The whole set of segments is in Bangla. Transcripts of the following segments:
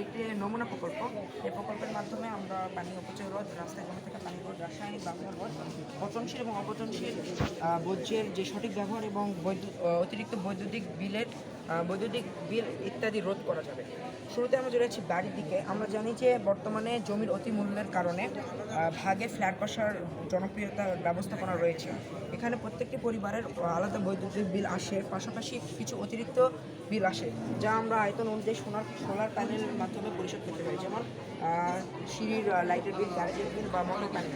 এটি একটি নমুনা প্রকল্প। এই প্রকল্পের মাধ্যমে আমরা পানি অপচয় রোধ, রাস্তায় জমে থাকা পানি রোধ, রাসায়নিক ব্যবহার রোধ, পচনশীল এবং অপচনশীল বর্জ্যের যে সঠিক ব্যবহার এবং বৈদ্যুৎ অতিরিক্ত বৈদ্যুতিক বিলের বৈদ্যুতিক বিল ইত্যাদি রোধ করা যাবে। শুরুতে আমরা চলে যাচ্ছি বাড়ির দিকে। আমরা জানি যে বর্তমানে জমির অতি মূল্যের কারণে ভাগে ফ্ল্যাট বাসার জনপ্রিয়তার ব্যবস্থাপনা রয়েছে। এখানে প্রত্যেকটি পরিবারের আলাদা বৈদ্যুতিক বিল আসে, পাশাপাশি কিছু অতিরিক্ত বিল আসে, যা আমরা আয়তন অনুযায়ী সোনার, সোলার প্যানেলের মাধ্যমে পরিশোধ করতে পারি। যেমন সিঁড়ির লাইটের বিল, গ্যারেজের বিল বা মোটর প্যানেল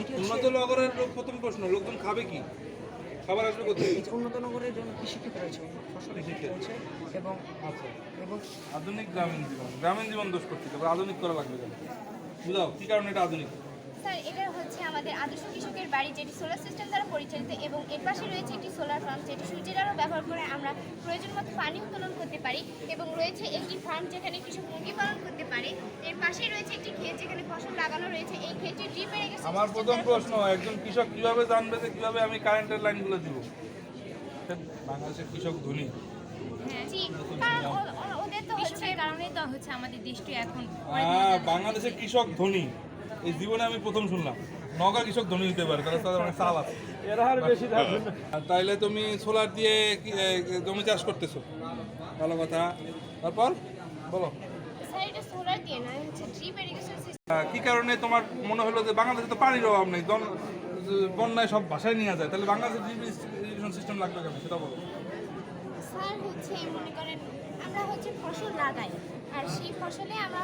এটি উন্নত নগরের প্রথম প্রশ্ন, লোকজন খাবে কি? খাবার আসবে কোথায় উন্নত নগরের জন্য কৃষিক্ষেত রয়েছে ফসল কৃষিক্ষেত। রয়েছে এবং আচ্ছা। এবং আধুনিক গ্রামীণ জীবন। গ্রামীণ জীবন দোষ করতে তবে আধুনিক করা লাগবে কেন? বুঝাও কি কারণে এটা আধুনিক? স্যার এটা হচ্ছে আমাদের আদর্শ কৃষকের বাড়ি যেটি সোলার সিস্টেম দ্বারা পরিচালিত এবং এর পাশে রয়েছে একটি সোলার ফার্ম যেটি সূর্যের আলো ব্যবহার করে আমরা প্রয়োজন মতো পানি উত্তোলন করতে পারি এবং রয়েছে একটি ফার্ম যেখানে কৃষক পারে এর পাশেই রয়েছে একটি ক্ষেত যেখানে ফসল লাগানো রয়েছে। এই ক্ষেতটি ড্রিপ ইরিগেশন আমার প্রথম প্রশ্ন একজন কৃষক কীভাবে জানবে যে কীভাবে আমি কারেন্টের লাইনগুলো দিব? বাংলাদেশের কৃষক ধনী। জি কারণ ও- ও- ওদের তো হচ্ছে কৃষকের কারণেই তো হচ্ছে আমাদের দেশটি এখন হ্যাঁ বাংলাদেশের কৃষক ধনী। এই জীবনে আমি প্রথম শুনলাম। নগা কৃষক ধনী হতে পারে কারণ তাদের অনেক চাল আছে। আর তাইলে তুমি সোলার দিয়ে কি, জমি চাষ করতেছো? ভালো কথা। তারপর? বলো। কি কারণে তোমার মনে হলো যে বাংলাদেশে তো পানির অভাব নেই? বন্যায় সব ভাষায় নিয়ে যায়। তাহলে বাংলাদেশে ড্রিপ ইরিগেশন সিস্টেম লাগবে কেন? সেটা বলো। স্যার হচ্ছে মনে করেন আমরা হচ্ছে ফসল লাগাই আর সেই ফসলে আমরা